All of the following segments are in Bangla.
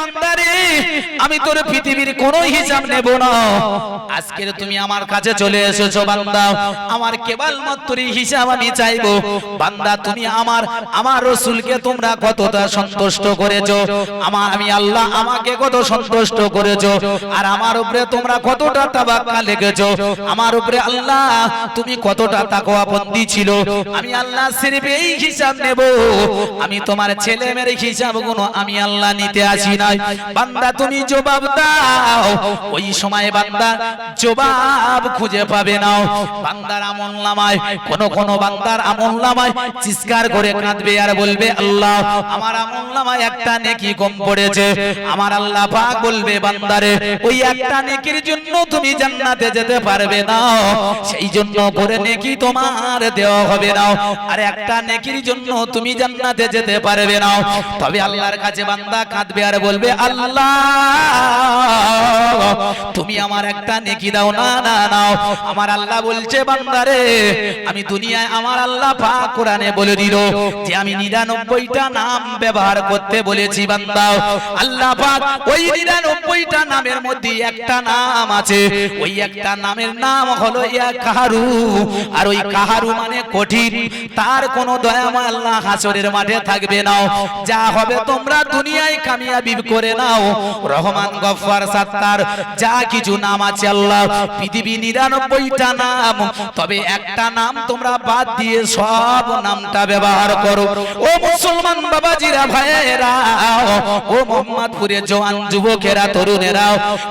বান্দারে আমি তোর পৃথিবীর কোনো হিসাব নেব না। আজকের তুমি আমার কাছে চলে এসেছ, বান্দা। আমার কেবল মাত্র হিসাব আমি চাইব। বান্দা, তুমি আমার আমার রসুলকে তোমরা কতটা সন্তুষ্ট করেছ? আমার, আমি আল্লাহ আমাকে কত সন্তুষ্ট করেছ? আর আমার উপরে তোমরা কতটা তাবাক্কা লেগেছো আমার উপরে আল্লাহ, তুমি কতটা তাকওয়া বন্দী ছিল? আমি আল্লাহ সিরিফ এই হিসাব নেব। আমি তোমার ছেলে মেয়ের হিসাবগুলো আমি আল্লাহ নিতে আসি নাই। বান্দা, তুমি জবাব দাও। ওই সময় বান্দা জবাব খুঁজে পাবে না। বান্দার আমল নামায়, কোন কোন বান্দার আমল নামায় চিৎকার করে কাঁদবে আর বলবে, আল্লাহ, আমার আমল নামায় একটা নেকি কম পড়েছে। আমার আল্লাহ পাক বলবে, বান্দারে, ওই একটা নেকির জন্য তুমি জান্নাতে যেতে পারবে না। সেই জন্য করে নেকি তোমার দেওয়া হবে না। আর একটা নেকির জন্য তুমি জান্নাতে যেতে পারবে না। তবে আল্লাহর কাছে বান্দা কাঁদবে আর বলবে, আল্লাহ তুমি আমার একটা নেকি দাও, না না, নাও। আমার আল্লাহ বলছে, বান্দারে, আমি দুনিয়ায় আমার আল্লাহ পাক কোরআনে বলে দিল যে আমি নিরানব্বইটা নাম ব্যবহার করতে বলেছি, বান্দা। আল্লাহ পাক ওই নিরানব্বইটা নামের মধ্যে একটা নাম আছে। ওই একটা নামের নাম হলো ইয়া কাহারু। আর ওই কাহারু মানে কঠিন। তার কোনো দয়াময় আল্লাহ হাসরের মাঠে থাকবে না। যা হবে তোমরা দুনিয়ায় কামিয়াবি করে নাও। রহমান গফফার, সাত্তার, যা কিছু নাম আছে আল্লাহ, পৃথিবী নিরানব্বইটা নাম, তবে একটা নাম তোমরা বাদ দিয়ে সব নামটা ব্যবহার করো। ও মুসলমান বাবাজিরা, ভাইয়েরা, ও মোহাম্মদপুরে জওয়ান যুবকেরা, তরুণেরা,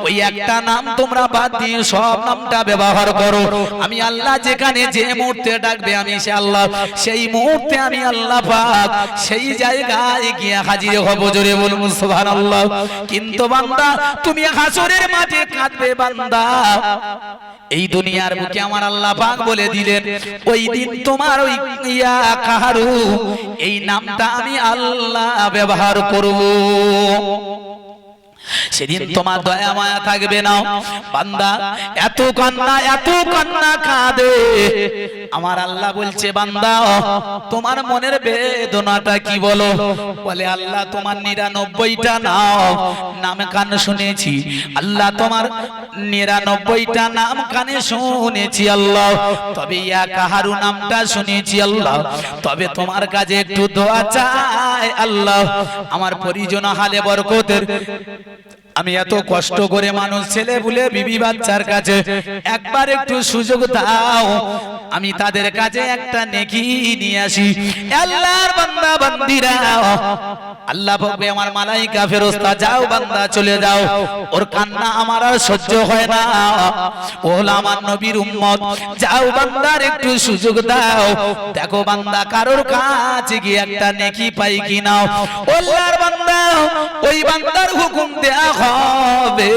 ওই একটা নাম তোমরা বাদ দিয়ে সব নামটা ব্যবহার করো। আমি আল্লাহ যেখানে যে মুহূর্তে ডাকবে, আমি সে আল্লাহ, সেই মুহূর্তে আমি আল্লাহ পাক, সেই জায়গায় গিয়ে হাজির হব। জোরে বলুন, সুবহানাল্লাহ। কিন্তু বান্দা, তুমি হাসরের মাঠে কাঁদবে বান্দা। এই দুনিয়ার বুকে আমার আল্লাহ পাক বলে দিলেন, ওই দিন তোমার ওই ইয়া কাহারু, এই নামটা আমি আল্লাহ ব্যবহার করব। সেদিন তোমার দয়া মায়া থাকবে না। বান্দা এত কান্না এত কান্না কাঁদে। আমার আল্লাহ বলছে বান্দা তোমার মনের বেদনাটা কি বলো? বলে আল্লাহ তোমার নিরানব্বইটা নাও নাম কান শুনেছি। আল্লাহ তোমার নিরানব্বইটা নাম কানে শুনেছি আল্লাহ। তবে ইয়া কাহারু নামটা শুনেছি আল্লাহ। তবে তোমার কাছে একটু দোয়া চাই আল্লাহ। আমার পরিজন হালে বরকতের আমি এত কষ্ট করে মানুষ ছেলে বলে বিবি বাচ্চার কাছে একবার একটু সুযোগ দাও। আমি তাদের কাছে একটা নেকি নিয়ে আসি। আল্লাহর বান্দা বান্দিরা। আল্লাহ বলবে আমার মালাইকা ফেরেশতা যাও বান্দা চলে যাও। ওর কান্না আমার আর সহ্য হয় না। ও হলো আমার নবীর উম্মত। যাও বান্দার একটু সুযোগ দাও। দেখো বান্দা কারোর কাছে গিয়ে একটা নেকি পাই কি নাও আল্লাহর বান্দা ওই বান্দার হুকুম দেয়া হবে।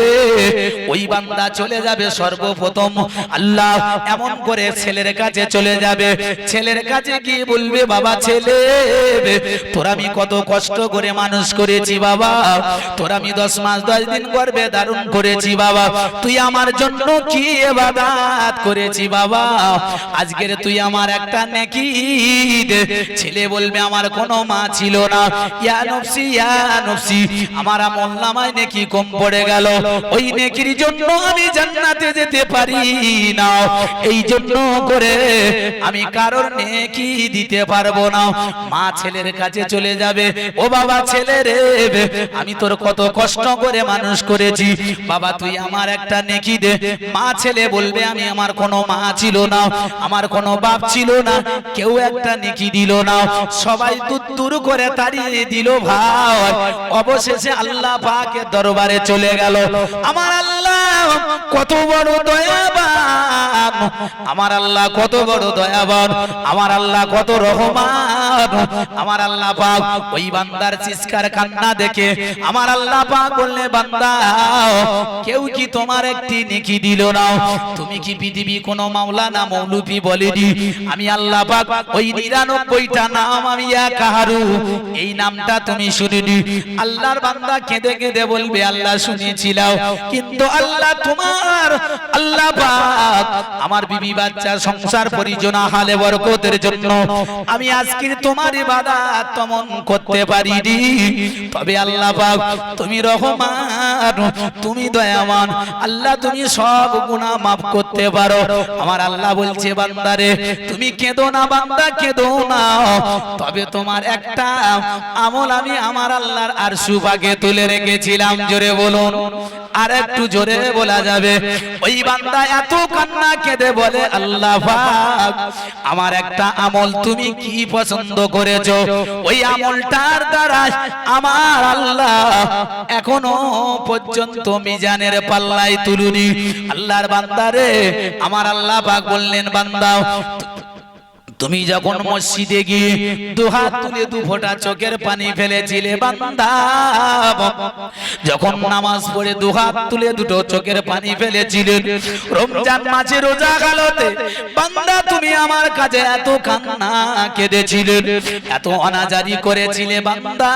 ওই বান্দা চলে যাবে সর্বপ্রথম। আল্লাহ এমন করে ছেলের কাছে চলে যাবে। ছেলের কাছে গিয়ে বলবে, বাবা ছেলে, তোর আমি কত কষ্ট করে মানুষ করেছি বাবা। তোর আমি দশ মাস, দশ দিন গর্বে দারুণ করেছি বাবা। তুই আমার জন্য কি এবাদাত করেছি বাবা? আজকের তুই আমার একটা নেকি ছেলে বলবে, আমার কোনো মা ছিল না। ইয়া নফসি ইয়া নফসি, আমার আমল নামায় নেকি কম পড়ে গেল। ওই নেকির জন্য আমি জান্নাতে যেতে পারি না। এই জন্য করে আমি কারোর নেকি দিতে পারব না। মা ছেলের কাছে চলে যাবে। ও বাবা ছেলে রে, আমি তোর কত কষ্ট করে মানুষ করেছি। বাবা, তুই আমার একটা নেকি দে। মা ছেলে বলবে, আমি আমার কোনো মা ছিল না, আমার কোনো বাপ ছিল না, কেউ একটা নেকি দিল না। সবাই দূর করে তাড়িয়ে দিল ভাই। অবশেষে আল্লাহ পাকের দরবারে চলে গেল। আমার আল্লাহ কত বড় দয়াবান। আমার আল্লাহ কত বড় দয়াবান। আমার আল্লাহ কত রহমান। আমার আল্লাহ পাক ওই বান্দার চিৎকার কান্না দেখে আমার আল্লাহ পাক বললে, বান্দা, কেউ কি তোমার একটি নেকি দিল না? তুমি কি পৃথিবী কোনো মাওলানা মৌলুপি বলেনি? আমি আল্লাহ পাক ওই নিরানব্বইটা নাম আমি কাহারু এই নামটা তুমি শুনিনি। আল্লাহর বান্দা কেঁদে কেঁদে বলবে আল্লাহ শুনেছিলাম কিন্তু আল্লাহ তোমার, আল্লাহ আমার বিবি বাচ্চা সংসার পরিজনা হালে বরকতের জন্য আমি আজকে তোমার তমন করতে পারিনি। তবে আল্লাহ তুমি রহমান, তুমি দয়ামান, আল্লাহ তুমি সব গুনাহ মাফ করতে পারো। আমার আল্লাহ বলছে, বান্দারে, তুমি কেঁদো না, বান্দা, কেঁদো না। তবে তোমার একটা আমল আমি আমার আল্লাহর আর সুভাগে তুলে রেখেছিলাম, জোরে বলুন। আর একটু জোরে বলা যাবে। ওই বান্দা এত কান্না কেঁদে বলে, আল্লাহ পাক, আমার একটা আমল তুমি কি পছন্দ করেছ? ওই আমলটার দ্বারা আমার আল্লাহ এখনও পর্যন্ত মিজানের পাল্লায় তুলুনি। আল্লাহর বান্দারে, আমার আল্লাহ পাক বললেন, বান্দা তুমি যখন মসজিদে গিয়ে দু হাত তুলে দু ফোঁটা চোখের পানি ফেলেছিলে বান্দা। যখন নামাজ পড়ে দু হাত তুলে দুটো চোখের পানি ফেলেছিলেন রমজান মাসে রোজা গালতে। বান্দা তুমি আমার কাছে এত কান্না কেঁদেছিলেন এত অনাজারি করেছিলে বান্দা।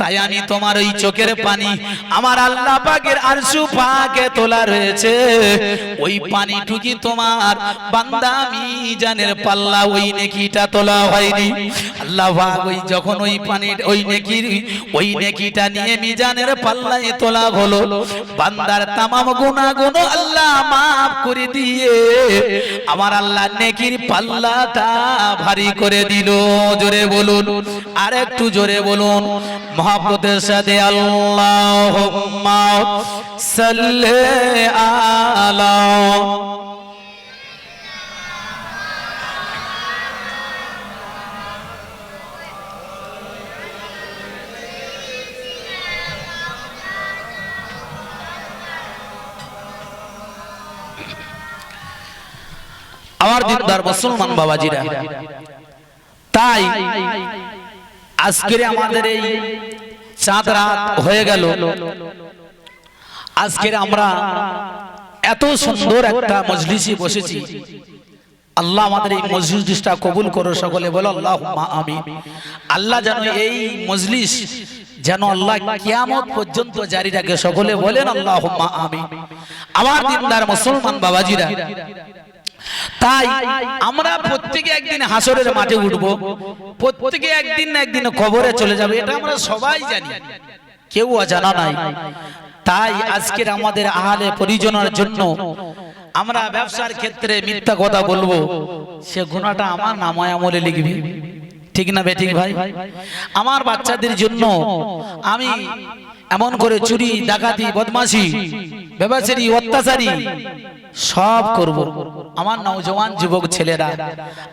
তাই আমি তোমার ওই চোখের পানি আমার আল্লাহ পাকের আরশু পাকে তোলা রয়েছে। ওই পানিটুকি তোমার বান্দা আমি জানের পাল্লা ওই নেকিটা তোলা হয়নি। আল্লাহ পাক ওই যখন ওই পানি ওই নেকির, ওই নেকিটা নিয়ে মিজানের পাল্লায় তোলা হলো। বান্দার তামাম গুনাহগুলো আল্লাহ মাফ করে দিয়ে আমার আল্লাহ নেকির পাল্লাটা ভারী করে দিল। জোরে বলুন আর একটু জোরে বলুন। মহাব্বতের সাথে আল্লাহ সাল্লে আলা আমার দিনদার মুসলমান বাবাজিরা। তাই আজকের আমাদের এই চাঁদ রাত হয়ে গেল। আজকের আমরা এত সুন্দর একটা মজলিসে বসেছি। আল্লাহ আমাদের এই মজলিসটা কবুল করো সকলে বলো আল্লাহ আমি আল্লাহ যেন এই মজলিস যেন আল্লাহ কিয়ামত পর্যন্ত জারি রাখে। সকলে বলেন আল্লাহ আমি আমার দিনদার মুসলমান বাবাজিরা তাই আমরা প্রত্যেকে একদিন হাসরের মাঠে উঠবো। প্রত্যেকে একদিন না একদিন কবরে চলে যাবে এটা আমরা সবাই জানি। কেউ অজানা নাই। তাই আজকের আমাদের আহালে পরিজনের জন্য আমরা ব্যবসার ক্ষেত্রে মিথ্যা কথা বলব। সে গুণাটা আমার নামায় আমলে লিখবি। ঠিক না বেঠিক ভাই? আমার বাচ্চাদের জন্য আমি এমন করে চুরি ডাকাতি বদমাশি ব্যবসায়ী অত্যাচারী সব করব। আমার নওজওয়ান যুবক ছেলেরা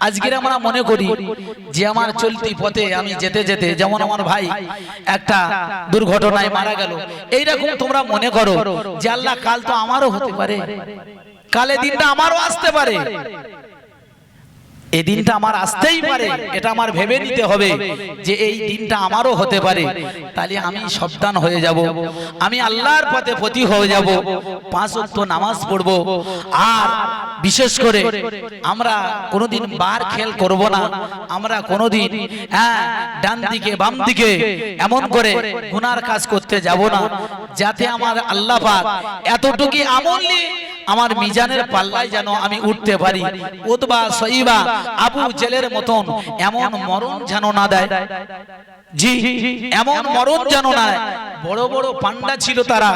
আজকের আমরা মনে করি যে আমার চলতি পথে আমি যেতে যেতে যেমন আমার ভাই একটা দুর্ঘটনায় মারা গেল। এইরকম তোমরা মনে করো যে আল্লাহ কাল তো আমারও হতে পারে। কালে দিনটা আমারও আসতে পারে। এই দিনটা আমার আসতেই পারে, এটা আমার ভেবে নিতে হবে যে এই দিনটা আমারও হতে পারে। তাহলে আমি সাবধান হয়ে যাব, আমি আল্লাহর পথে প্রতি হয়ে যাব, পাঁচ ওয়াক্ত নামাজ পড়ব, আর বিশেষ করে আমরা কোনোদিন বার খেল করব না, আমরা কোনোদিন হ্যাঁ ডান দিকে, বাম দিকে এমন করে গুনার কাজ করতে যাব না, যাতে আমার আল্লাহ পাক এতটুকু আমল নিয়ে আমার মিজানের পাল্লায় যেন আমি উঠতে পারি। উতবা সইবা আবু জেলের মতন এমন মরণ যেন না দেয়। জি এমন মরণ যেন না বড় বড় পান্ডা ছিল তারা।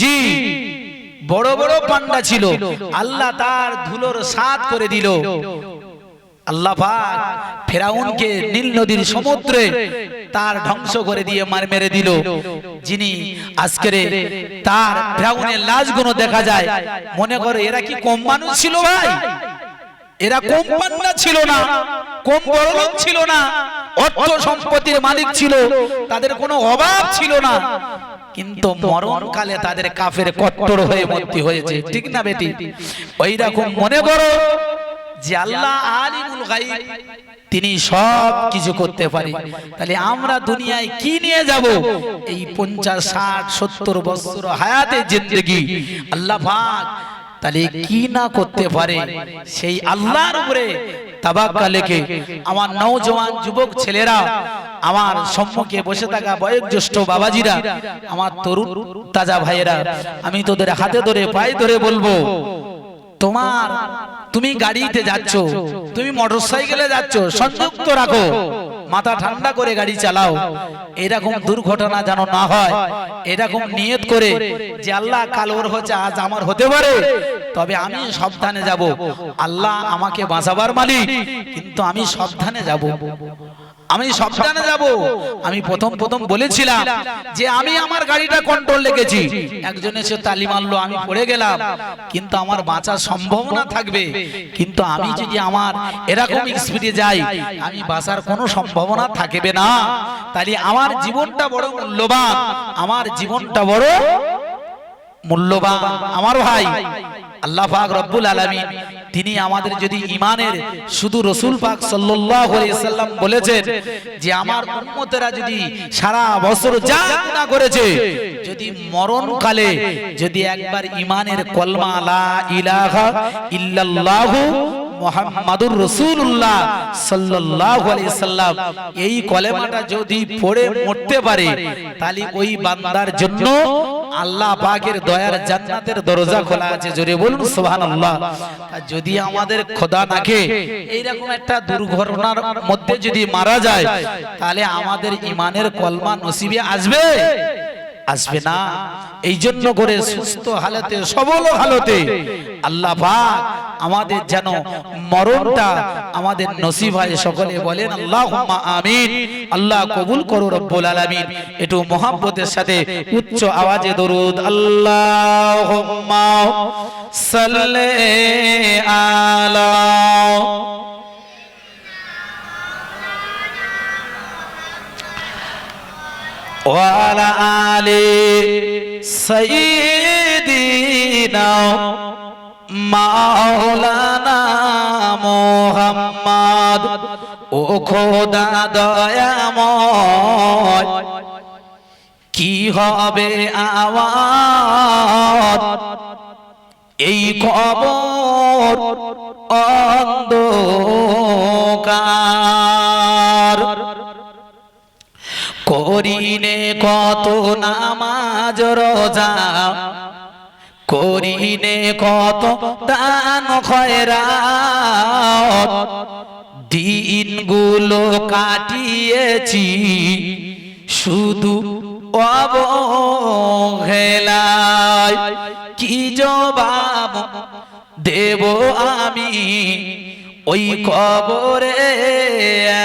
জি বড় বড় পান্ডা ছিল। আল্লাহ তার ধুলোর সাত করে দিল। আল্লাহ পাক ফেরাউনকে নীল নদীর সমুদ্রে তার ধ্বংস করে দিয়ে মার মেরে দিল। যিনি আজকের তার ফেরাউনের লাশগুলো দেখা যায়। মনে করে এরা কি কম মানুষ ছিল ভাই? এরা কম পান্না ছিল না। কম বড়লোক ছিল না। অর্থ সম্পত্তির মালিক ছিল। তাদের কোনো অভাব ছিল না। কিন্তু মরণকালে তাদের কাফের কট্টর হয়ে ভর্তি হয়েছে। ঠিক না বেটি? ওই রকম মনে করো যে আল্লাহ আলিমুল গাইব তিনি সব কিছু করতে পারে। তাহলে আমরা দুনিয়ায় কি নিয়ে যাব? এই পঞ্চাশ, ষাট, সত্তর বছর হায়াতে জিন্দগি। আল্লাহ পাক তাহলে কি না করতে পারে? সেই আল্লাহর উপরে তাবাক্কা লেখে আমার নওজওয়ান যুবক ছেলেরা, আমার সম্মুখে বসে থাকা বয়োজ্যেষ্ঠ বাবাজিরা, আমার তরুণ তাজা ভাইয়েরা, আমি তোদের হাতে ধরে, পায়ে ধরে বলব তোমার, তুমি গাড়িতে যাচ্ছ, তুমি মোটর সাইকেলে যাচ্ছ, সংযুক্ত রাখো, মাথা ঠান্ডা করে গাড়ি চালাও। এরকম দুর্ঘটনা যেন না হয়, এরকম নিয়ত করে যে আল্লাহ কাল ওর হচ্ছে, আজ আমার হতে পারে, তবে আমি সাবধানে যাব। আল্লাহ আমাকে বাঁচাবার মালিক, কিন্তু আমি সাবধানে যাব। আমি সাবধানে যাব। আমি প্রথম প্রথম বলেছিলাম যে আমি আমার গাড়িটা কন্ট্রোল রেখেছি। একজন এসে তালি মারলো আমি পড়ে গেলাম। কিন্তু আমার বাঁচার সম্ভাবনা থাকবে। কিন্তু আমি যদি আমার এরকম স্পিডে যাই আমি বাঁচার কোনো সম্ভাবনা থাকবে না। তাহলে আমার জীবনটা বড় মূল্যবান। আমার জীবনটা বড় মূল্যবান। আমার ভাই আল্লাহ পাক রব্বুল আলামিন, তিনি আমাদের যদি ইমানের শুধু রসুল পাক সাল্লাম বলেছেন যে আমার উম্মতেরা যদি সারা বছর যা না করেছে, যদি মরণকালে যদি একবার ইমানের কলমা লা ইলাহা ইল্লাল্লাহু মোহাম্মদুর রসুল্লাহ সাল্লাল্লাহু আলাইহি সাল্লাম, এই কলেমাটা যদি পড়ে মরতে পারে, তাহলে ওই বান্দার জন্য আল্লাহ পাকের দয়ার জান্নাতের দরজা খোলা আছে। জোরে বলুন, সুবহানাল্লাহ। যদি আমাদের খোদা নাকে এইরকম একটা দুর্ঘটনার মধ্যে যদি মারা যায়, তাহলে আমাদের ইমানের কলমা নসিবে আসবে? আসবে না। এই জন্য করে সুস্থ হালতে, সবল হালতে আল্লাহ আমাদের যেন মরণটা আমাদের নসিব হয়। সকলে বলেন, আল্লাহুম্মা আমিন। আল্লাহ কবুল করো রব্বুল আলামিন। একটু মোহাব্বতের সাথে উচ্চ আওয়াজে দরুদ, আল্লাহুম্মা সাল্লি আলা وعلى آل سيدنا মাওলানা মোহাম্মদ ও খোদা দয়াময় কি হবে আওয়াজ এই খবর অন্ধকার করিনে কত নামাজ, রোজা। করিনে কত দান, খয়রাত। দিনগুলো কাটিয়েছি, শুধু অবহেলায়। কি জবাব দেব আমি? ওই কবরে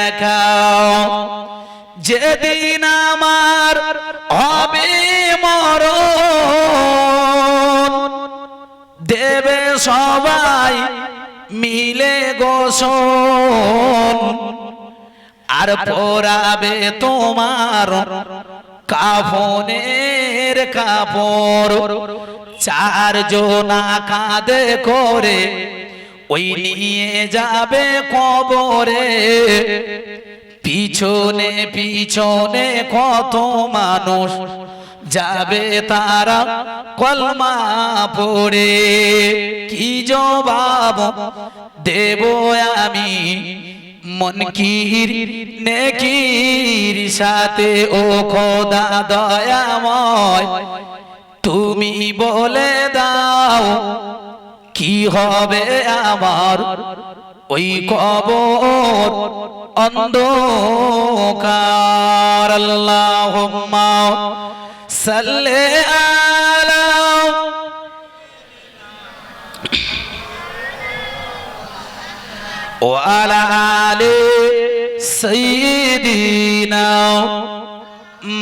একা। যেদিন আমার হবে মরণ, দেবে সবাই মিলে গোসন আর পরাবে তোমার কাফনের কাপড়। চার জনা কাঁদে করে ওই নিয়ে যাবে কবরে। পিছনে পিছনে কত মানুষ যাবে তারা কলমা পড়ে। কি জবাব দেব আমি? মনকির নেকির সাথে, ও খোদা দয়াময়, তুমি বলে দাও, কি হবে আমার? ওই কবর অন্ধকার আল্লাহুম্মা সাল্লি আলা وعلى آل سيدنا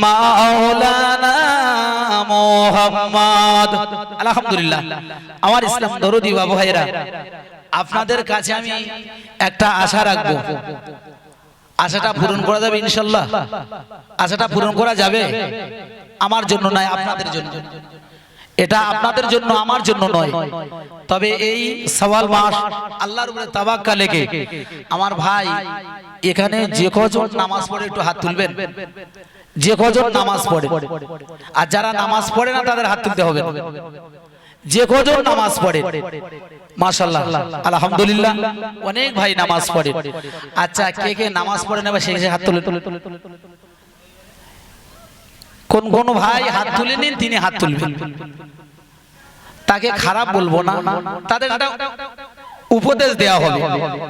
মাওলানা মোহাম্মদ আলহামদুলিল্লাহ আমার ইসলাম দরদি বাবু ভাইরা আপনাদের কাছে আমি একটা আশা রাখবো আশাটা পূরণ করা যাবে ইনশাল্লাহ। আশাটা পূরণ করা যাবে। আমার জন্য নয়, আপনাদের জন্য। এটা আপনাদের জন্য, আমার জন্য নয়। তবে এই সওয়াল মাস আল্লাহর উপরে তাবাক্কা লেগে আমার ভাই এখানে যে কজন নামাজ পড়ে একটু হাত তুলবেন। যে কজন নামাজ পড়ে। আর যারা নামাজ পড়ে না, তাদের হাত তুলতে হবে। যে কজন নামাজ পড়ে। মাশাল্লাহ আলহামদুলিল্লাহ। অনেক ভাই নামাজ পড়ে। আচ্ছা কে কে নামাজ পড়ে সে হাত তুলে কোন কোন ভাই হাত তুলে নিন তিনি হাত তুলবেন। তাকে খারাপ বলব না। তাদের একটা উপদেশ দেওয়া হবে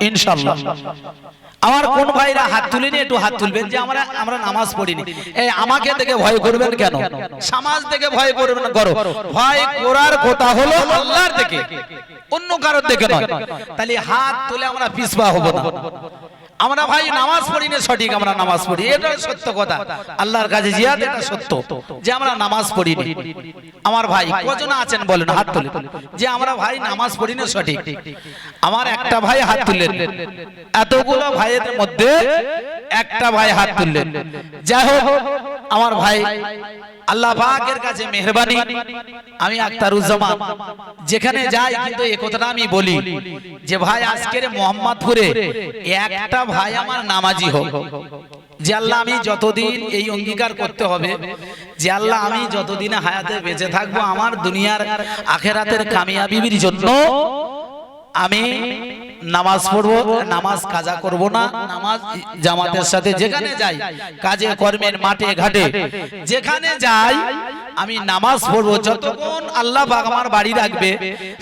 ইনশাল্লাহ আমার কোন ভাইরা হাত তুলিনি, একটু হাত তুলবেন যে আমরা আমরা নামাজ পড়িনি। এই আমাকে দেখে ভয় করবেন কেন? সমাজ থেকে ভয় করবেন করো। ভয় করার কথা হলো আল্লাহর থেকে অন্য কারোর থেকে নয়। তাহলে হাত তুলে আমরা পিছপা হব না। আমরা ভাই নামাজ পড়ি না সঠিক আমরা নামাজ পড়ি। এটা সত্য কথা। আল্লাহর কাছে জিয়াদ এটা সত্য যে আমরা নামাজ পড়ি না। আমার ভাই কজন আছেন বলেন হাত তুলে। যে আমরা ভাই নামাজ পড়ি না সঠিক। আমার একটা ভাই হাত তুললেন। এতগুলো ভাইয়ের মধ্যে একটা ভাই হাত তুললেন। যাই হোক আমার ভাই আল্লাহ পাকের কাছে মেহরবানি। আমি আক্তারুজ্জামান। যেখানে যাই কিন্তু এই কথাটা আমি বলি। যে ভাই আজকের মোহাম্মদপুরে একটা ভাই, আমার নামাজি হোক। যে আল্লাহ আমি যতদিন এই অঙ্গীকার করতে হবে, যে আল্লাহ আমি যতদিন হায়াতে বেঁচে থাকব, আমার দুনিয়ার আখেরাতের কামিয়াবির জন্য আমি নামাজ পড়ব, নামাজ কাজা করব না। নামাজ জামাতের সাথে যেখানে যাই, কাজে, কর্মের মাঠে, ঘাটে, যেখানে যাই, আমি নামাজ পড়ব। যতক্ষণ আল্লাহ আমার বাড়ি রাখবে,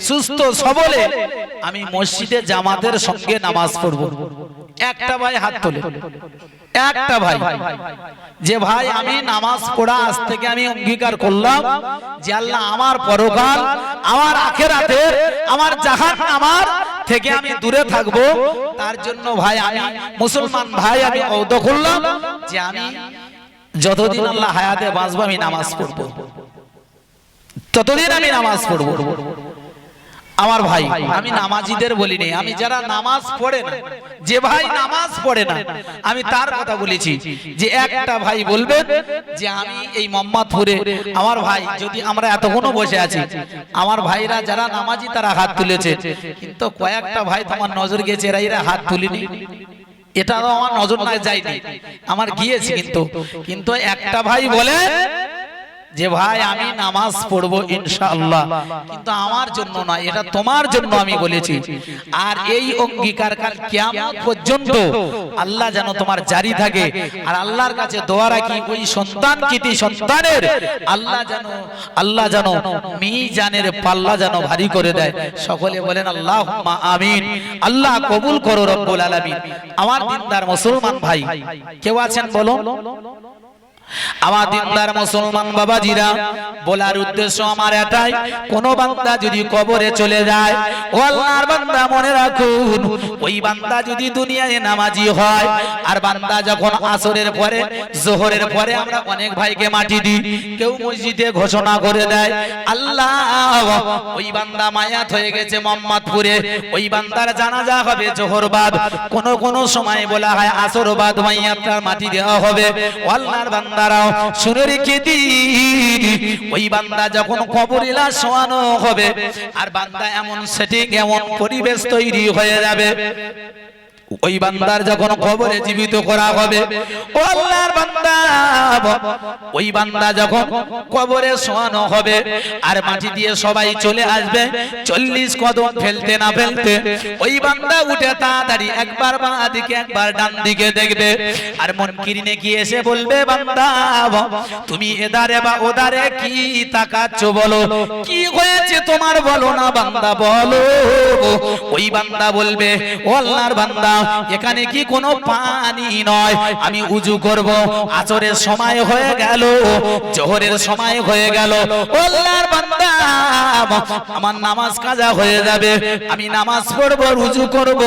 সুস্থ সবলে আমি মসজিদে জামাতের সঙ্গে নামাজ পড়ব। একটা ভাই হাত তোলে। একটা ভাই। যে ভাই আমি নামাজ পড়া আজ থেকে আমি অঙ্গীকার করলাম যে আল্লাহ আমার পরকাল আমার আখেরাতে আমার জাহান আমার থেকে আমি দূরে থাকব। তার জন্য ভাই আমি মুসলমান ভাই আমি অৌদ করলাম যে আমি যতদিন আল্লাহ হায়াতে বাঁচবো আমি নামাজ পড়ব। ততদিন আমি নামাজ পড়ব। আমার ভাই আমি নামাজিদের বলিনি আমি যারা নামাজ পড়ে না যে ভাই নামাজ পড়ে না আমি তার কথা বলেছি যে একটা ভাই বলবে যে আমি এই মোহাম্মদপুরে আমার ভাই যদি আমরা এতক্ষণও বসে আছি আমার ভাইরা যারা নামাজি তারা হাত তুলেছে কিন্তু কয়েকটা ভাই তোমার নজর গেছে এরা এরা হাত তুলিনি। এটাও আমার নজর না যায়নি। আমার গিয়েছে কিন্তু কিন্তু একটা ভাই বলে যে ভাই, আমি নামাজ পড়ব ইনশাআল্লাহ। কিন্তু আমার জন্য না এটা তোমার জন্য আমি বলেছি। আর এই অঙ্গীকার কাল কিয়ামত পর্যন্ত আল্লাহ যেন তোমার জারি থাকে। আর আল্লাহর কাছে দোয়া রাখি, ওই সন্তান কৃতি সন্তানের, আল্লাহ যেন আল্লাহ যেন মি মিজানের পাল্লা যেন ভারী করে দেয়। সকলে বলেন আল্লাহ আমিন। আল্লাহ কবুল করো রব্বুল আলামিন। আমার দিনদার মুসলমান ভাই, কেউ আছেন বলো আমার দিনদার মুসলমান বাবাজিরা, বলার উদ্দেশ্য আমার এটাই, কোন বান্দা যদি কবরে চলে যায়, ও আল্লাহর বান্দা মনে রাখুন, ওই বান্দা যদি দুনিয়ায় নামাজি হয়, আর বান্দা যখন আসরের পরে, জোহরের পরে আমরা অনেক ভাইকে মাটি দিই, কেউ মসজিদে ঘোষণা করে দেয়, আল্লাহ, ওই বান্দা মায়াত হয়ে গেছে মোহাম্মদপুরে, ওই বান্দার জানাজা হবে জোহরবাদ, কোন কোন সময় বলা হয় আসরবাদ মাইয়াতটার মাটি দেওয়া হবে আল্লাহর বান্দারাও শুনে রেখে ওই বান্দা যখন কবরিলা শোয়ানো হবে, আর বান্দা এমন সেটিং, এমন পরিবেশ তৈরি হয়ে যাবে। ওই বান্দার যখন কবরে জীবিত করা হবে, ও আল্লাহর বান্দা, ওই বান্দা যখন কবরে শোয়ানো হবে, আর মাটি দিয়ে সবাই চলে আসবে, চল্লিশ কদম ফেলতে না ফেলতে, ওই বান্দা উঠে তাড়াতাড়ি একবার বাঁ দিকে, একবার ডান দিকে দেখবে, আর মন কিরিনে কি এসে বলবে, বান্দা, তুমি এদারে বা ওদারে কি তাকাচ্ছ বলো? কি হয়েছে তোমার বলো না, বান্দা, বলো। ওই বান্দা বলবে, ও আল্লাহর বান্দা এখানে কি কোনো পানি নয়? আমি উজু করব। আচরের সময় হয়ে গেল। জোহরের সময় হয়ে গেল। আমার নামাজ কাজা হয়ে যাবে। আমি নামাজ পড়ব রুজু করব।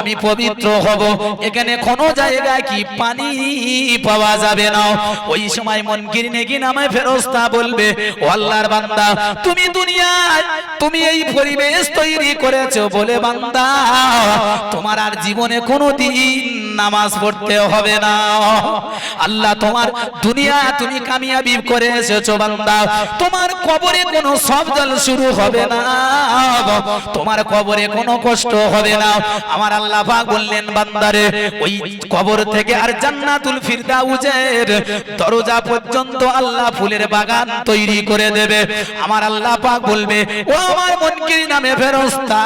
আমি পবিত্র হব। এখানে কোনো জায়গায় কি পানি পাওয়া যাবে না। ওই সময় মন কিনে কি নামে ফেরস্তা বলবে, ও আল্লাহর বান্দা, তুমি দুনিয়ায়, তুমি এই পরিবেশ তৈরি করেছ বলে বান্দা, তোমার আর জীবনে কোনো দিন নামাজ পড়তে হবে না। আল্লাহ, তোমার দুনিয়া তুমি কামিয়াবি করে এসেছ বান্দা। তোমার কবরে কোনো সবজল শুরু হবে না। তোমার কবরে কোনো কষ্ট হবে না। আমার আল্লাহ পাক বললেন, বান্দারে, ওই কবর থেকে আর জান্নাতুল ফিরদাউসের দরজা পর্যন্ত আল্লাহ ফুলের বাগান তৈরি করে দেবে। আমার আল্লাহ পাক বলবে, ও আমার মনকির নামে ফেরস্তা।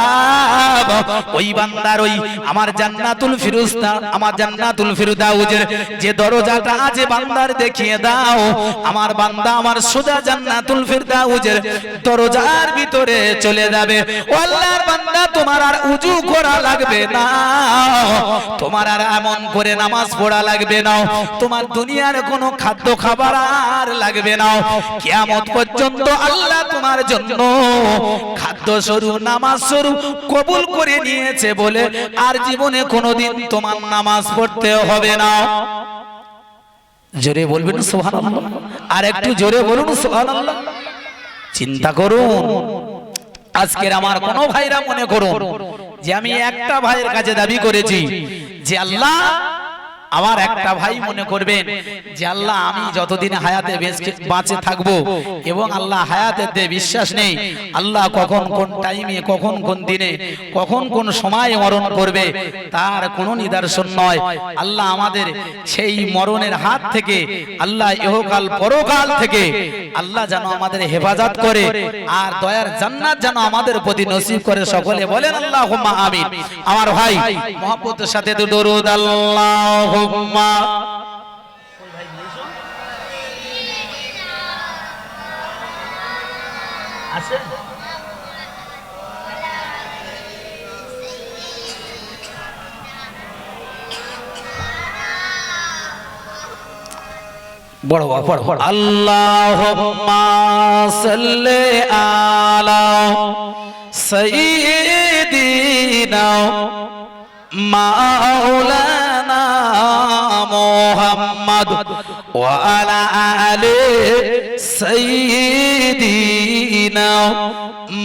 ওই বান্দার ওই আমার জান্নাতুল ফিরুস্তা আমার জান্নাতুল যে দরজাটা বান্দার দেখিয়ে দাও। আমার বান্দা আমার সোজা জান্নাতুল ফিরদাউসের দরজার ভিতরে চলে যাবে। আল্লাহর বান্দা, তোমার আর উজু করা লাগবে না। তোমার আর এমন করে নামাজ পড়া লাগবে না। তোমার দুনিয়ার কোনো খাদ্য খাবার আর লাগবে না। কিয়ামত পর্যন্ত আল্লাহ তোমার জন্য খাদ্য স্বরূপ, নামাজ স্বরূপ কবুল করে নিয়েছে বলে আর জীবনে কোনোদিন তোমার নামাজ পড়তে হবে না। জোরে বলবেন সোহান আর একটু জোরে বলুন সোহান চিন্তা করুন। আজকের আমার কোন ভাইরা মনে করুন যে আমি একটা ভাইয়ের কাছে দাবি করেছি যে, আল্লাহ আমার একটা ভাই মনে করবেন যে আল্লাহ, আমি যতদিন হায়াতে বেঁচে- থাকব এবং আল্লাহ হায়াতের দিয়ে বিশ্বাস নেই, আল্লাহ কখন কোন টাইমে কখন কোন দিনে, কখন কোন সময় মরণ করবে, তার কোনো নিদর্শন নয়। আল্লাহ আমাদের সেই মরণের হাত থেকে, আল্লাহ ইহকাল পরকাল থেকে, আল্লাহ যেন আমাদের হেফাজত করে, আর দয়ার জান্নাত যেন আমাদের প্রতি নসিব করে সকলে বলেন আল্লাহ আমিন। আমার ভাই, মহব্বতের সাথে দরুদ আল্লাহ বড় বড় বড় আল্লাহুম্মা সাল্লি আলা সাইয়্যিদিনা মাওলানা মুহাম্মদ وعلى آل سيدنا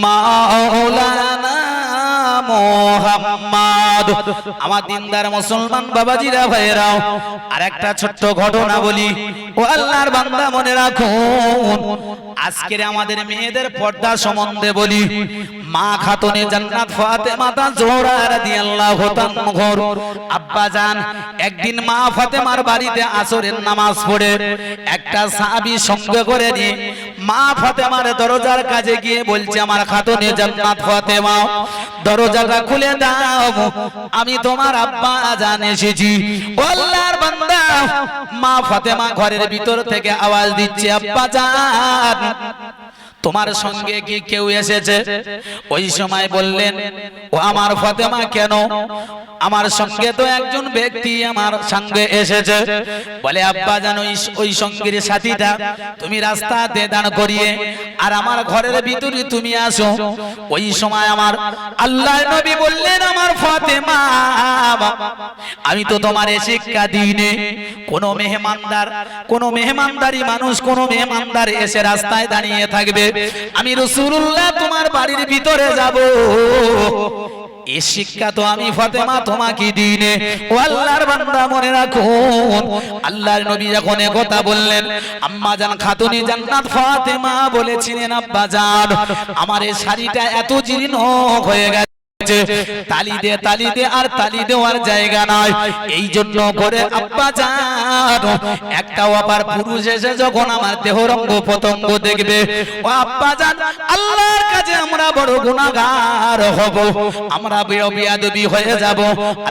مولانا মোহাম্মদ। আমার দিনদার মুসলমান বাবাজিরা ভাইরাও আর একটা ছোট্ট ঘটনা বলি। ও আল্লাহর বান্দা মনে রাখুন আজকের আমাদের মেয়েদের পর্দা সম্বন্ধে বলি, মা খাতুনে জান্নাত ফাতেমা তা জোহরা রাদিয়াল্লাহু তাআলা আব্বা জান, একদিন মা ফাতেমার বাড়িতে আসরের নামাজ পড়ে, একটা সাহাবী সঙ্গে করে নিয়ে মা ফাতেমার দরজার কাছে গিয়ে বলছে, আমার খাতুনে জান্নাত ফাতেমা, দরজাটা খুলে দাও, আমি তোমার আব্বা জান এসেছি। আল্লাহর বান্দা, মা ফাতেমা ঘরের ভিতর থেকে আওয়াজ দিচ্ছে আপা জান তোমার সঙ্গে কি কেউ এসেছে? ওই সময় বললেন, ও আমার ফাতেমা কেন? আমার সঙ্গে তো একজন ব্যক্তি আমার সঙ্গে এসেছে। বলে, আব্বা জানো, ওই সঙ্গীর সাথীটা তুমি রাস্তাতে দাঁড় করিয়ে আর আমার ঘরের ভিতরে তুমি আসো। ওই সময় আমার আল্লাহ নবী বললেন, আমার ফাতেমা, আমি তো তোমার শিক্ষা দিইনি। কোন মেহমানদার, কোন মেহমানদারি মানুষ, কোন মেহমানদার এসে রাস্তায় দাঁড়িয়ে থাকবে। আমি রসুল্লাহ তোমার বাড়ির ভিতরে যাব। এ শিক্ষা তো আমি তোমাকে দিনে ও আল্লাহর বান্দা, মনে রাখুন, আল্লাহর নবী যখন কথা বললেন আম্মা জান খাতুনি জান্নাত ফাতেমা বলেছিলেন আব্বা আমার এই শাড়িটা এত জীর্ণ হয়ে গেছে। তালি দে তালি দে, আর তালি দেওয়ার জায়গা নয়। এই জন্য করে আব্বা জান একটা আবার পুরুষ এসে যখন আমার দেহ রঙ্গ পতঙ্গ দেখবে। ও আব্বা জান, আল্লাহর কাছে আমরা বড় গুনাহগার হব, আমরা বিয়াদবি হয়ে যাব,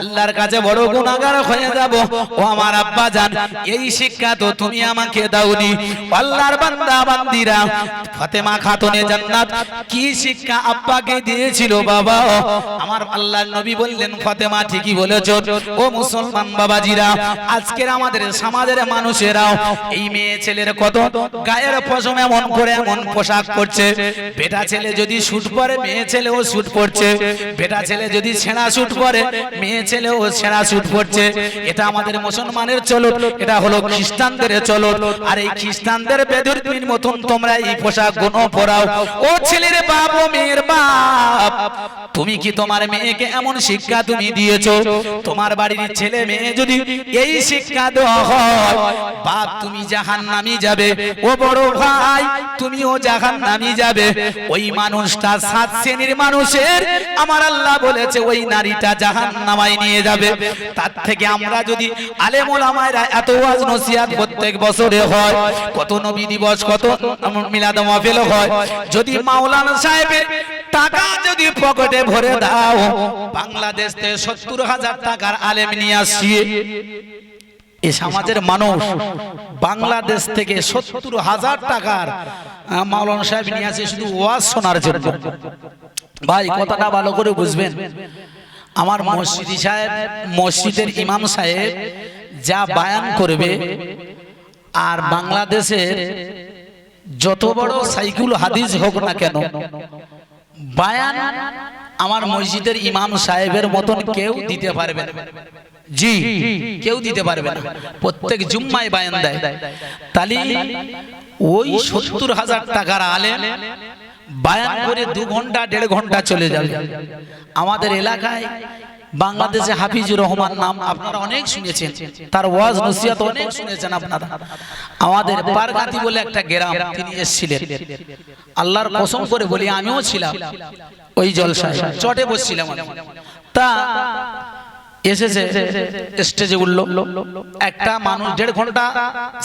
আল্লাহর কাছে বড় গুনাহগার হয়ে যাব। ও আমার আব্বা জান, এই শিক্ষা তো তুমি আমাকে দাওনি। আল্লাহর বান্দা, বান্দিরা, ফাতেমা খাতুনে জান্নাত, কি শিক্ষা আব্বাকে দিয়েছিল বাবা? আমার আল্লাহর নবী বললেন, ফাতেমা ঠিকই বলেছ। ও মুসলমান বাবাজিরা, আজকের আমাদের সমাজের মানুষেরাও এই মেয়ে ছেলের কত গায়ের পশম এমন করে এমন পোশাক করছে বেটা ছেলে যদি শুট পরে, মেয়ে ছেলেও শুট পরছে। বেটা ছেলে যদি ছেঁড়া শুট পরে, মেয়ে ছেলেও ছেঁড়া শুট পরছে। এটা আমাদের মুসলমানের চলন, এটা হলো খ্রিস্টানদের চলন। আর এই খ্রিস্টানদের বেদুরবির মতন তোমরা এই পোশাক গুণ পরাও। ও ছেলের বাপ ও মেয়ের বাপ, তুমি কি তোমার মেয়েকে এমন শিক্ষা তুমি দিয়েছ? তোমার বাড়ির ছেলে মেয়ে যদি এই শিক্ষা দেওয়া হয়, বাপ তুমি জাহান নামি যাবে। ও বড় ভাই, তুমিও জাহান নামি যাবে। ওই মানুষটা সাত শ্রেণির মানুষের। আমার আল্লাহ বলেছে, ওই নারীটা জাহান নামায় নিয়ে যাবে। তার থেকে আমরা যদি আলেমুল আমায়রা এত ওয়াজ নসিহাত প্রত্যেক বছরে হয়, কত নবী দিবস, কত মিলাদ মাহফিল হয়, যদি মাওলানা সাহেবের টাকা যদি পকেটে ভরে দাও, বাংলাদেশ থেকে সত্তর হাজার টাকার আলেম নিয়ে আসছি এই সমাজের মানুষ বাংলাদেশ থেকে সত্তর হাজার টাকার মাওলানা সাহেব নিয়ে আসে শুধু ওয়াজ শোনার জন্য। ভাই, কথাটা ভালো করে বুঝবেন। আমার মসজিদ সাহেব, মসজিদের ইমাম সাহেব যা বায়ান করবে, আর বাংলাদেশের যত বড় সাইকুল হাদিস হোক না কেন, বায়ান আমার মসজিদের ইমাম সাহেবের মতন কেউ দিতে পারবে না। জি। কেউ দিতে পারবে না। প্রত্যেক জুম্মায় বায়ান দেয়। তালি ওই সত্তর হাজার টাকার আলেম বায়ান করে দু ঘণ্টা দেড় ঘণ্টা চলে যাবে। আমাদের এলাকায় বাংলাদেশে হাফিজুর রহমান নাম আপনারা অনেক শুনেছেন। তার ওয়াজ নসিহত অনেক শুনেছেন আপনারা। আমাদের পারগাতি বলে একটা গ্রাম তিনি এসেছিলেন। আল্লাহর কসম করে বলি আমিও ছিলাম ওই জলসায়। চটে বসছিলাম তা এসেছে স্টেজে একটা মানুষ দেড় ঘণ্টা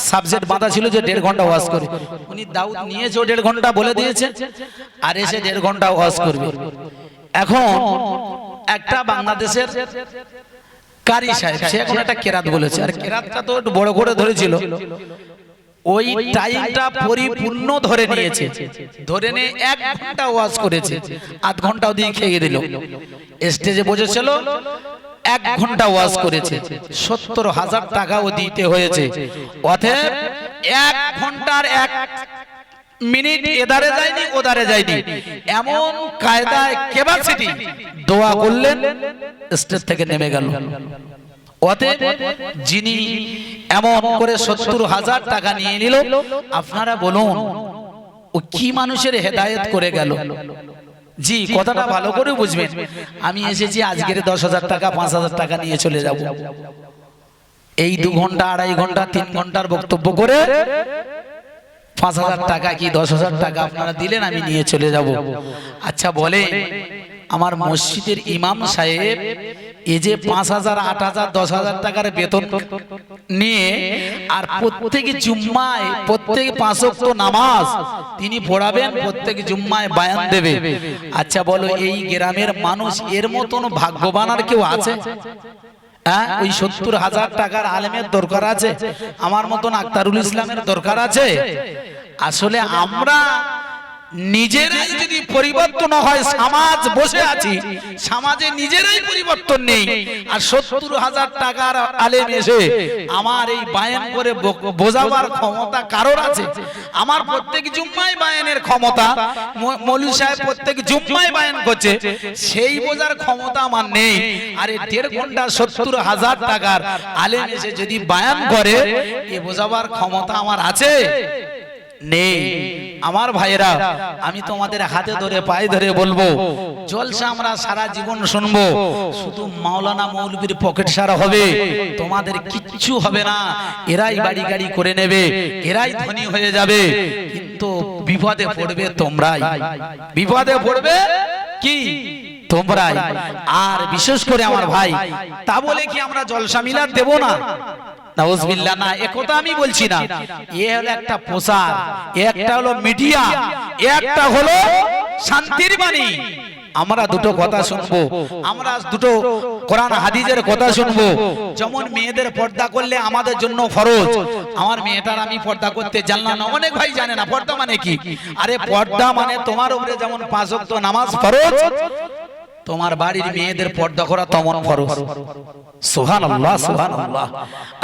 সাবজেক্ট বাঁধা ছিল যে দেড় ঘণ্টা করে উনি দাউদ নিয়েছে দেড় ঘণ্টা বলে দিয়েছে, আর এসে দেড় ঘণ্টা করবে। একটা বাংলাদেশের কারি সে একটা কেরাত বলেছে। আর কেরাতটা তো বড় করে ধরেছিল। ওই টাইমটা পরিপূর্ণ ধরে নিয়েছে। ধরে নিয়ে এক ঘণ্টা ওয়াজ করেছে। আধ ঘণ্টা দিয়ে খেয়ে দিল। স্টেজে বসেছিল। এক ঘণ্টা ওয়াজ করেছে। সত্তর হাজার টাকাও দিতে হয়েছে। অতএব এক ঘণ্টার এক মিনিট এদারে যায়নি ওদারে যায়নি। এমন কায়দায় ক্যাপাসিটি দোয়া করলেন, স্টেজ থেকে নেমে গেল। অতএব যিনি এমন করে সত্তর হাজার টাকা নিয়ে নিল, আপনারা বলুন, ও কি মানুষের হেদায়েত করে গেল? জি কথাটা ভালো করে বুঝবেন। আমি এসেছি আজকের দশ হাজার টাকা পাঁচ হাজার টাকা নিয়ে চলে যাব। এই দু ঘণ্টা আড়াই ঘণ্টা তিন ঘণ্টার বক্তব্য করে পাঁচ হাজার টাকা কি দশ হাজার টাকা আপনারা দিলেন আমি নিয়ে চলে যাব। আচ্ছা বলে আমার মসজিদের ইমাম সাহেব এই যে পাঁচ হাজার, আট হাজার, দশ হাজার টাকার বেতন নিয়ে আর প্রত্যেক জুম্মায়, প্রত্যেক পাঁচ ওয়াক্ত নামাজ তিনি পড়াবেন, প্রত্যেক জুম্মায় বায়ান দেবে। আচ্ছা বলো, এই গ্রামের মানুষ এর মতন ভাগ্যবান আর কেউ আছে? হ্যাঁ ওই সত্তর হাজার টাকার আলেমের দরকার আছে? আমার মতন আক্তারুল ইসলামের দরকার আছে? আসলে আমরা নিজেরাই যদি পরিবর্তন হয় সমাজ বসে আছি সমাজে নিজেরাই পরিবর্তন নেই। আর সত্তর হাজার টাকার আলেম এসে আমার এই বায়ান করে বোঝাবার ক্ষমতা কারোর আছে? আমার প্রত্যেক জুম্মায় বায়ানের ক্ষমতা ম- মৌলভী সাহেব প্রত্যেক জুম্মায় বায়ান করছে। সেই বোঝার ক্ষমতা আমার নেই। আরে দেড় ঘণ্টা সত্তর হাজার টাকার আলেম এসে যদি বায়ান করে এ বোঝাবার ক্ষমতা আমার আছে। নেই। আমার ভাইয়েরা, আমি তোমাদের হাতে ধরে, পায়ে ধরে বলব, জলসা আমরা সারা জীবন শুনব, শুধু মাওলানা মৌলবীর পকেট সারা হবে, তোমাদের কিচ্ছু হবে না, এরাই বাড়ি গাড়ি করে নেবে, এরাই ধনী হয়ে যাবে, কিন্তু বিপদে পড়বে তোমরাই। বিপদে পড়বে কি? তোমরাই। আর বিশেষ করে আমার ভাই, তা বলে কি আমরা জলসা মিলাদ দেব না? নাউজবিল্লাহ, না একথা আমি বলছি না। এ হলো একটা একটা হলো মিডিয়া, এ একটা হলো শান্তির বাণী। আমরা দুটো কথা শুনব, আমরা দুটো কোরআন হাদিসের কথা শুনব। যেমন মেয়েদের পর্দা করলে আমাদের জন্য ফরজ। আমার মেয়েটার আমি পর্দা করতে জানলাম অনেক ভাই জানে না, পর্দা মানে কি? আরে পর্দা মানে তোমার উপরে যেমন পাঁচ নামাজ ফরজ তোমার বাড়ির মেয়েদের পর্দা করা তেমন ফরজ। সুহান আল্লাহ সুহান আল্লাহ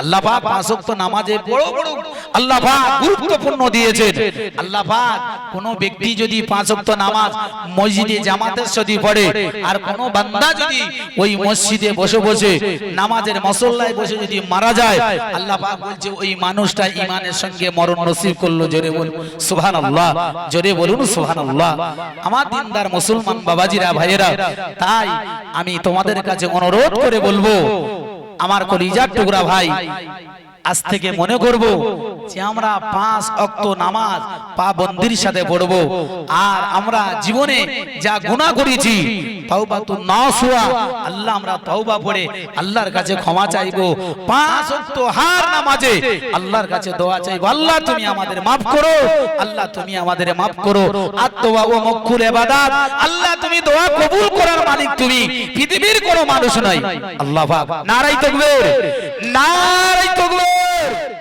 আল্লাহ পাক পাঁচ ওয়াক্ত নামাজে বড় বড় আল্লাহ পাক গুরুত্বপূর্ণ দিয়েছেন। আল্লাহ পাক কোন ব্যক্তি যদি পাঁচ ওয়াক্ত নামাজ মসজিদে জামাতের সাথে পড়ে আর কোন বান্দা যদি ওই মসজিদে বসে বসে নামাজের মসল্লায় বসে যদি মারা যায় আল্লাহ পাক বলছে ওই মানুষটা ইমানের সঙ্গে মরণ নসিব করল জোরে বল সুবহানাল্লাহ জোরে বলুন সুবহানাল্লাহ। আমার দিনদার মুসলমান বাবাজিরা ভাইয়েরা তাই আমি তোমাদের কাছে অনুরোধ করে বলব আমার কলিজার টুকরা ভাই আজ থেকে মনে করব যে আমরা পাঁচ অক্ত নামাজ পাবন্দির সাথে পড়ব। আর আমরা জীবনে যা গুনাহ করেছি তওবা তো নাসুয়া আল্লাহ আমরা তওবা পড়ে আল্লাহর কাছে ক্ষমা চাইব। পাঁচ অক্ত হার নামাজে আল্লাহর কাছে দোয়া চাইব। আল্লাহ তুমি আমাদের মাফ করো আল্লাহ তুমি আমাদের মাফ করো। ও মকবুল ইবাদত আল্লাহ তুমি দোয়া কবুল করার মালিক তুমি। পৃথিবীর কোনো মানুষ নাই আল্লাহ পাক নারাই তাকবীর নারাই তাকবীর। Hey!